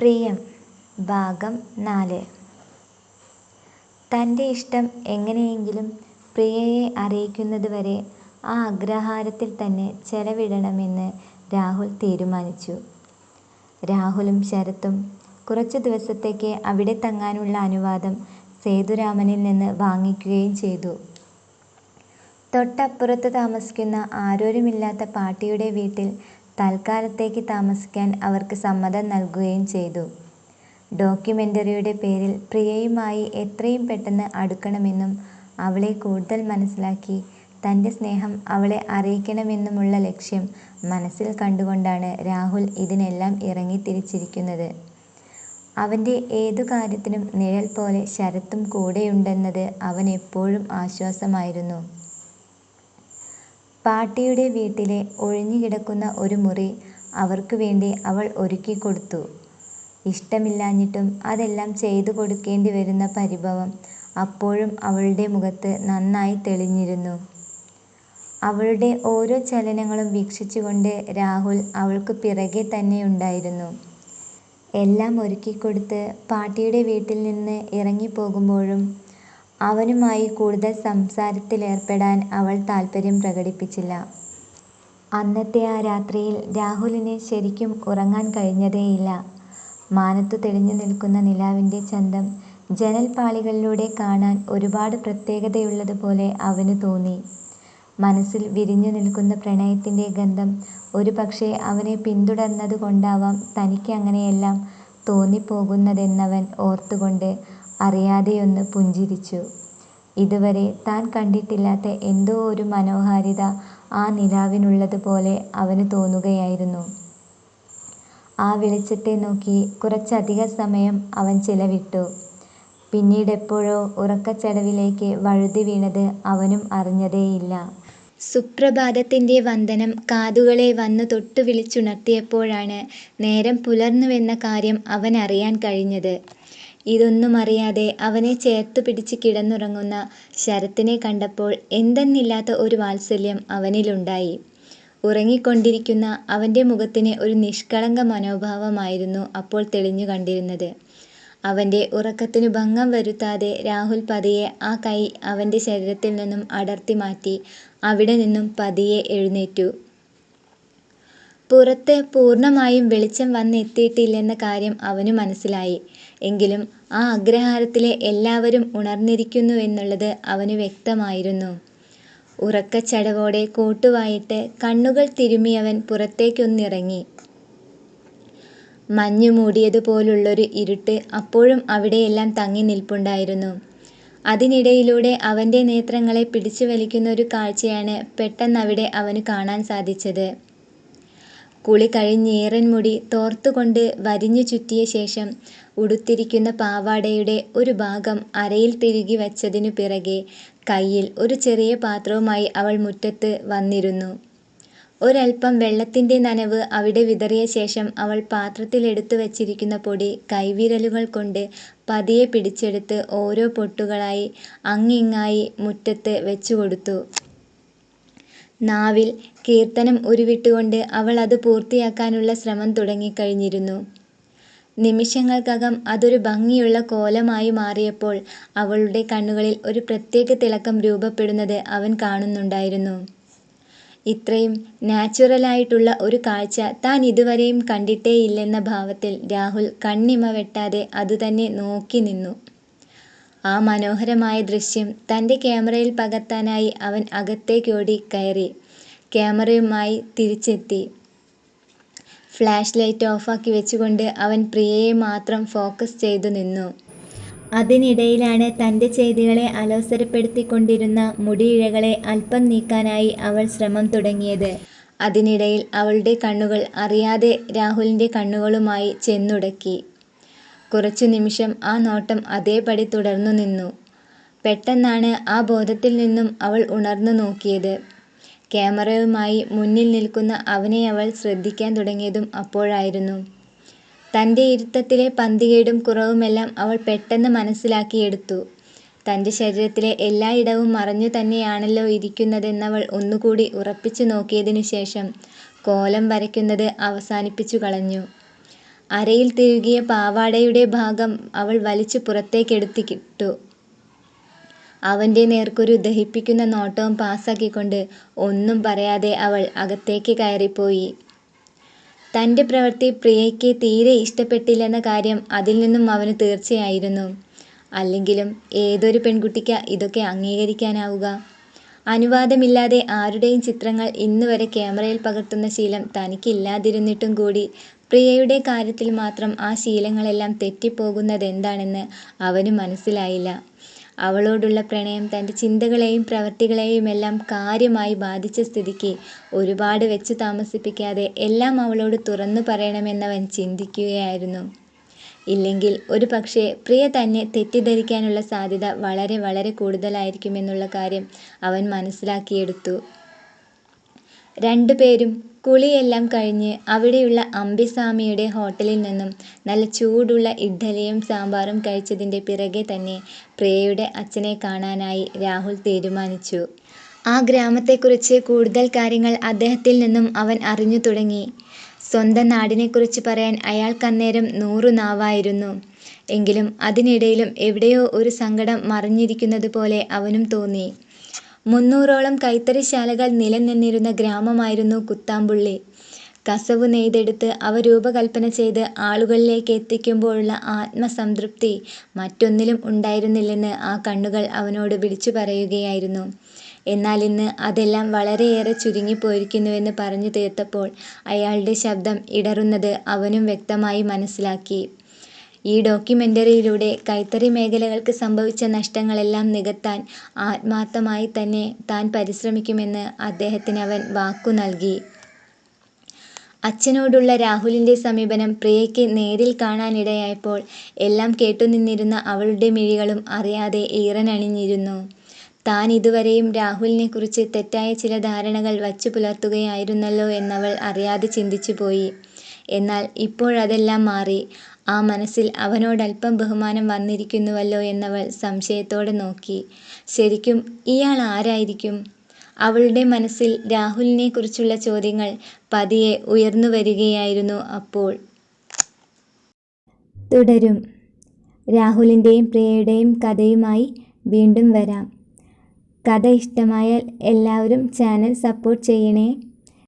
പ്രിയം ഭാഗം നാല് തന്റെ ഇഷ്ടം എങ്ങനെയെങ്കിലും പ്രിയയെ അറിയിക്കുന്നതുവരെ ആ അഗ്രഹാരത്തിൽ തന്നെ ചെലവിടണമെന്ന് രാഹുൽ തീരുമാനിച്ചു. രാഹുലും ശരത്തും കുറച്ച് ദിവസത്തേക്ക് അവിടെ തങ്ങാനുള്ള അനുവാദം സേതുരാമനിൽ നിന്ന് വാങ്ങിക്കുകയും ചെയ്തു. തൊട്ടപ്പുറത്ത് താമസിക്കുന്ന ആരോരുമില്ലാത്ത പാട്ടിയുടെ വീട്ടിൽ തൽക്കാലത്തേക്ക് താമസിക്കാൻ അവർക്ക് സമ്മതം നൽകുകയും ചെയ്തു. ഡോക്യുമെന്ററിയുടെ പേരിൽ പ്രിയയുമായി എത്രയും പെട്ടെന്ന് അടുക്കണമെന്നും അവളെ കൂടുതൽ മനസ്സിലാക്കി തന്റെ സ്നേഹം അവളെ അറിയിക്കണമെന്നുമുള്ള ലക്ഷ്യം മനസ്സിൽ കണ്ടുകൊണ്ടാണ് രാഹുൽ ഇതിനെല്ലാം ഇറങ്ങിത്തിരിച്ചിരിക്കുന്നത്. അവന്റെ ഏതു കാര്യത്തിനും നിഴൽ പോലെ ശരത്തും കൂടെയുണ്ടെന്നത് അവനെപ്പോഴും ആശ്വാസമായിരുന്നു. പാട്ടിയുടെ വീട്ടിലെ ഒഴിഞ്ഞുകിടക്കുന്ന ഒരു മുറി അവർക്ക് വേണ്ടി അവൾ ഒരുക്കിക്കൊടുത്തു. ഇഷ്ടമില്ലാഞ്ഞിട്ടും അതെല്ലാം ചെയ്തു കൊടുക്കേണ്ടി വരുന്ന പരിഭവം അപ്പോഴും അവളുടെ മുഖത്ത് നന്നായി തെളിഞ്ഞിരുന്നു. അവളുടെ ഓരോ ചലനങ്ങളും വീക്ഷിച്ചുകൊണ്ട് രാഹുൽ അവൾക്ക് പിറകെ തന്നെ ഉണ്ടായിരുന്നു എല്ലാം ഒരുക്കിക്കൊടുത്ത് പാട്ടിയുടെ വീട്ടിൽ നിന്ന് ഇറങ്ങിപ്പോകുമ്പോഴും അവനുമായി കൂടുതൽ സംസാരത്തിലേർപ്പെടാൻ അവൾ താൽപര്യം പ്രകടിപ്പിച്ചില്ല. അന്നത്തെ ആ രാത്രിയിൽ രാഹുലിന് ശരിക്കും ഉറങ്ങാൻ കഴിഞ്ഞതേയില്ല. മാനത്തു തെളിഞ്ഞു തെളിഞ്ഞുനിൽക്കുന്ന നിലാവിന്റെ ചന്തം ജനൽപ്പാളികളിലൂടെ കാണാൻ ഒരുപാട് പ്രത്യേകതയുള്ളതുപോലെ അവനു തോന്നി. മനസ്സിൽ വിരിഞ്ഞുനിൽക്കുന്ന പ്രണയത്തിന്റെ ഗന്ധം ഒരുപക്ഷേ അവനെ പിന്തുടർന്നതുകൊണ്ടാവാം തനിക്ക് അങ്ങനെയെല്ലാം തോന്നിപ്പോകുന്നതെന്നവൻ ഓർത്തുകൊണ്ട് അറിയാതെയൊന്ന് പുഞ്ചിരിച്ചു. ഇതുവരെ താൻ കണ്ടിട്ടില്ലാത്ത എന്തോ ഒരു മനോഹാരിത ആ നിലാവിനുള്ളതുപോലെ അവന് തോന്നുകയായിരുന്നു. ആ വെളിച്ചത്തെ നോക്കി കുറച്ചധിക സമയം അവൻ ചിലവിട്ടു. പിന്നീടെപ്പോഴോ ഉറക്കച്ചടവിലേക്ക് വഴുതി വീണത് അവനും അറിഞ്ഞതേയില്ല. സുപ്രഭാതത്തിന്റെ വന്ദനം കാതുകളെ വന്നു വിളിച്ചുണർത്തിയപ്പോഴാണ് നേരം പുലർന്നുവെന്ന കാര്യം അവനറിയാൻ കഴിഞ്ഞത്. ഇതൊന്നുമറിയാതെ അവനെ ചേർത്തുപിടിച്ച് കിടന്നുറങ്ങുന്ന ശരത്തിനെ കണ്ടപ്പോൾ എന്തെന്നില്ലാത്ത ഒരു വാത്സല്യം അവനിലുണ്ടായി. ഉറങ്ങിക്കൊണ്ടിരിക്കുന്ന അവന്റെ മുഖത്തിന് ഒരു നിഷ്കളങ്ക മനോഭാവമായിരുന്നു അപ്പോൾ തെളിഞ്ഞു കണ്ടിരുന്നത് അവന്റെ ഉറക്കത്തിനു ഭംഗം വരുത്താതെ രാഹുൽ പതിയെ ആ കൈ അവന്റെ ശരീരത്തിൽ നിന്നും അടർത്തി മാറ്റി അവിടെ നിന്നും പതിയെ എഴുന്നേറ്റു. പുറത്ത് പൂർണമായും വെളിച്ചം വന്നെത്തിയിട്ടില്ലെന്ന കാര്യം അവനു മനസ്സിലായി. എങ്കിലും ആ അഗ്രഹാരത്തിലെ എല്ലാവരും ഉണർന്നിരിക്കുന്നു എന്നുള്ളത് അവനു വ്യക്തമായിരുന്നു. ഉറക്കച്ചടവോടെ കോട്ടുവായിട്ട് കണ്ണുകൾ തിരുമ്മിയവൻ പുറത്തേക്കൊന്നിറങ്ങി. മഞ്ഞുമൂടിയതുപോലുള്ളൊരു ഇരുട്ട് അപ്പോഴും അവിടെയെല്ലാം തങ്ങിനിൽപ്പുണ്ടായിരുന്നു. അതിനിടയിലൂടെ അവന്റെ നേത്രങ്ങളെ പിടിച്ചുവലിക്കുന്ന ഒരു കാഴ്ചയാണ് പെട്ടെന്നവിടെ അവനു കാണാൻ സാധിച്ചത്. കുളി കഴിഞ്ഞീറൻ മുടി തോർത്തുകൊണ്ട് വരിഞ്ഞുചുറ്റിയ ശേഷം ഉടുത്തിരിക്കുന്ന പാവാടയുടെ ഒരു ഭാഗം അരയിൽ തിരുകി വച്ചതിനു പിറകെ കയ്യിൽ ഒരു ചെറിയ പാത്രവുമായി അവൾ മുറ്റത്ത് വന്നിരുന്നു. ഒരൽപ്പം വെള്ളത്തിന്റെ നനവ് അവിടെ വിതറിയ ശേഷം അവൾ പാത്രത്തിലെടുത്തു വച്ചിരിക്കുന്ന പൊടി കൈവിരലുകൾ കൊണ്ട് പതിയെ പിടിച്ചെടുത്ത് ഓരോ പൊട്ടുകളായി അങ്ങിങ്ങായി മുറ്റത്ത് വെച്ചുകൊടുത്തു. നാവിൽ കീർത്തനം ഉരുവിട്ടുകൊണ്ട് അവൾ അത് പൂർത്തിയാക്കാനുള്ള ശ്രമം തുടങ്ങിക്കഴിഞ്ഞിരുന്നു. നിമിഷങ്ങൾക്കകം അതൊരു ഭംഗിയുള്ള കോലമായി മാറിയപ്പോൾ അവളുടെ കണ്ണുകളിൽ ഒരു പ്രത്യേക തിളക്കം രൂപപ്പെടുന്നത് അവൻ കാണുന്നുണ്ടായിരുന്നു. ഇത്രയും നാച്വറലായിട്ടുള്ള ഒരു കാഴ്ച താൻ ഇതുവരെയും കണ്ടിട്ടേയില്ലെന്ന ഭാവത്തിൽ രാഹുൽ കണ്ണിമ വെട്ടാതെ അതുതന്നെ നോക്കിനിന്നു. ആ മനോഹരമായ ദൃശ്യം തന്റെ ക്യാമറയിൽ പകർത്താനായി അവൻ അകത്തേക്കോടി കയറി ക്യാമറയുമായി തിരിച്ചെത്തി. ഫ്ലാഷ് ലൈറ്റ് ഓഫാക്കി വെച്ചുകൊണ്ട് അവൻ പ്രിയയെ മാത്രം ഫോക്കസ് ചെയ്തു നിന്നു അതിനിടയിലാണ് തന്റെ ചെയ്തികളെ അലോസരപ്പെടുത്തിക്കൊണ്ടിരുന്ന മുടിയിഴകളെ അല്പം നീക്കാനായി അവൾ ശ്രമം തുടങ്ങിയത്. അതിനിടയിൽ അവളുടെ കണ്ണുകൾ അറിയാതെ രാഹുലിന്റെ കണ്ണുകളുമായി ചെന്നുടക്കി. കുറച്ചു നിമിഷം ആ നോട്ടം അതേപടി തുടർന്നു നിന്നു. പെട്ടെന്നാണ് ആ ബോധത്തിൽ നിന്നും അവൾ ഉണർന്നു നോക്കിയത്. ക്യാമറയുമായി മുന്നിൽ നിൽക്കുന്ന അവനെയവൾ ശ്രദ്ധിക്കാൻ തുടങ്ങിയതും അപ്പോഴായിരുന്നു. തന്റെ ഇരുത്തത്തിലെ പന്തികേടും കുറവുമെല്ലാം അവൾ പെട്ടെന്ന് മനസ്സിലാക്കിയെടുത്തു. തന്റെ ശരീരത്തിലെ എല്ലായിടവും മറഞ്ഞു തന്നെയാണല്ലോ ഇരിക്കുന്നതെന്നവൾ ഒന്നുകൂടി ഉറപ്പിച്ചു നോക്കിയതിനു ശേഷം കോലം വരയ്ക്കുന്നത് അവസാനിപ്പിച്ചുകളഞ്ഞു. അരയിൽ തിരുകിയ പാവാടയുടെ ഭാഗം അവൾ വലിച്ചു പുറത്തേക്കെടുത്തിട്ടു. അവന്റെ നേർക്കൊരു ദഹിപ്പിക്കുന്ന നോട്ടവും പാസാക്കിക്കൊണ്ട് ഒന്നും പറയാതെ അവൾ അകത്തേക്ക് കയറിപ്പോയി. തന്റെ പ്രവൃത്തി പ്രിയയ്ക്ക് തീരെ ഇഷ്ടപ്പെട്ടില്ലെന്ന കാര്യം അതിൽ നിന്നും അവനു തീർച്ചയായിരുന്നു. അല്ലെങ്കിലും ഏതൊരു പെൺകുട്ടിക്കാ ഇതൊക്കെ അംഗീകരിക്കാനാവുക. അനുവാദമില്ലാതെ ആരുടെയും ചിത്രങ്ങൾ ഇന്നുവരെ ക്യാമറയിൽ പകർത്തുന്ന ശീലം തനിക്കില്ലാതിരുന്നിട്ടും കൂടി പ്രിയയുടെ കാര്യത്തിൽ മാത്രം ആ ശീലങ്ങളെല്ലാം തെറ്റിപ്പോകുന്നതെന്താണെന്ന് അവന് മനസ്സിലായില്ല. അവളോടുള്ള പ്രണയം തന്റെ ചിന്തകളെയും പ്രവൃത്തികളെയും എല്ലാം കാര്യമായി ബാധിച്ച സ്ഥിതിക്ക് ഒരുപാട് വെച്ചു താമസിപ്പിക്കാതെ എല്ലാം അവളോട് തുറന്നു പറയണമെന്നവൻ ചിന്തിക്കുകയായിരുന്നു. ഇല്ലെങ്കിൽ ഒരുപക്ഷേ പ്രിയ തന്നെ തെറ്റിദ്ധരിക്കാനുള്ള സാധ്യത വളരെ വളരെ കൂടുതലായിരിക്കുമെന്നുള്ള കാര്യം അവൻ മനസ്സിലാക്കിയെടുത്തു. രണ്ടുപേരും കുളിയെല്ലാം കഴിഞ്ഞ് അവിടെയുള്ള അമ്പിസ്വാമിയുടെ ഹോട്ടലിൽ നിന്നും നല്ല ചൂടുള്ള ഇഡ്ഡലിയും സാമ്പാറും കഴിച്ചതിന്റെ പിറകെ തന്നെ പ്രിയയുടെ അച്ഛനെ കാണാനായി രാഹുൽ തീരുമാനിച്ചു. ആ ഗ്രാമത്തെക്കുറിച്ച് കൂടുതൽ കാര്യങ്ങൾ അദ്ദേഹത്തിൽ നിന്നും അവൻ അറിഞ്ഞു തുടങ്ങി. സ്വന്തം നാടിനെക്കുറിച്ച് പറയാൻ അയാൾക്കന്നേരം നൂറു നാവായിരുന്നു. എങ്കിലും അതിനിടയിലും എവിടെയോ ഒരു സങ്കടം മറഞ്ഞിരിക്കുന്നതുപോലെ അവനും തോന്നി. മുന്നൂറോളം കൈത്തറിശാലകൾ നിലനിന്നിരുന്ന ഗ്രാമമായിരുന്നു കുത്താമ്പുള്ളി. കസവ് നെയ്തെടുത്ത് അവ രൂപകല്പന ചെയ്ത് ആളുകളിലേക്ക് എത്തിക്കുമ്പോഴുള്ള ആത്മസംതൃപ്തി മറ്റൊന്നിലും ഉണ്ടായിരുന്നില്ലെന്ന് ആ കണ്ണുകൾ അവനോട് വിളിച്ചു വിളിച്ചുപറയുകയായിരുന്നു. എന്നാലിന്ന് അതെല്ലാം വളരെയേറെ ചുരുങ്ങിപ്പോയിരിക്കുന്നുവെന്ന് പറഞ്ഞു തീർത്തപ്പോൾ അയാളുടെ ശബ്ദം ഇടറുന്നത് അവനും വ്യക്തമായി മനസ്സിലാക്കി. ഈ ഡോക്യുമെന്ററിയിലൂടെ കൈത്തറി മേഖലകൾക്ക് സംഭവിച്ച നഷ്ടങ്ങളെല്ലാം നികത്താൻ ആത്മാർത്ഥമായി തന്നെ താൻ പരിശ്രമിക്കുമെന്ന് അദ്ദേഹത്തിന് അവൻ വാക്കു നൽകി. അച്ഛനോടുള്ള രാഹുലിന്റെ സമീപനം പ്രിയയ്ക്ക് നേരിൽ കാണാനിടയായപ്പോൾ എല്ലാം കേട്ടുനിന്നിരുന്ന അവളുടെ മിഴികളും അറിയാതെ ഈറനണിഞ്ഞിരുന്നു. താൻ ഇതുവരെയും രാഹുലിനെക്കുറിച്ച് തെറ്റായ ചില ധാരണകൾ വച്ചുപുലർത്തുകയായിരുന്നല്ലോ എന്നവൾ അറിയാതെ ചിന്തിച്ചുപോയി. എന്നാൽ ഇപ്പോഴതെല്ലാം മാറി. ആ മനസ്സിൽ അവനോടൽപ്പം ബഹുമാനം വന്നിരിക്കുന്നുവല്ലോ എന്നവൾ സംശയത്തോടെ നോക്കി. ശരിക്കും ഇയാൾ ആരായിരിക്കും? അവളുടെ മനസ്സിൽ രാഹുലിനെക്കുറിച്ചുള്ള ചോദ്യങ്ങൾ പതിയെ ഉയർന്നു വരികയായിരുന്നു അപ്പോൾ. തുടരും. രാഹുലിന്റെയും പ്രിയയുടെയും കഥയുമായി വീണ്ടും വരാം. കഥ ഇഷ്ടമായാൽ എല്ലാവരും ചാനൽ സപ്പോർട്ട് ചെയ്യണേ.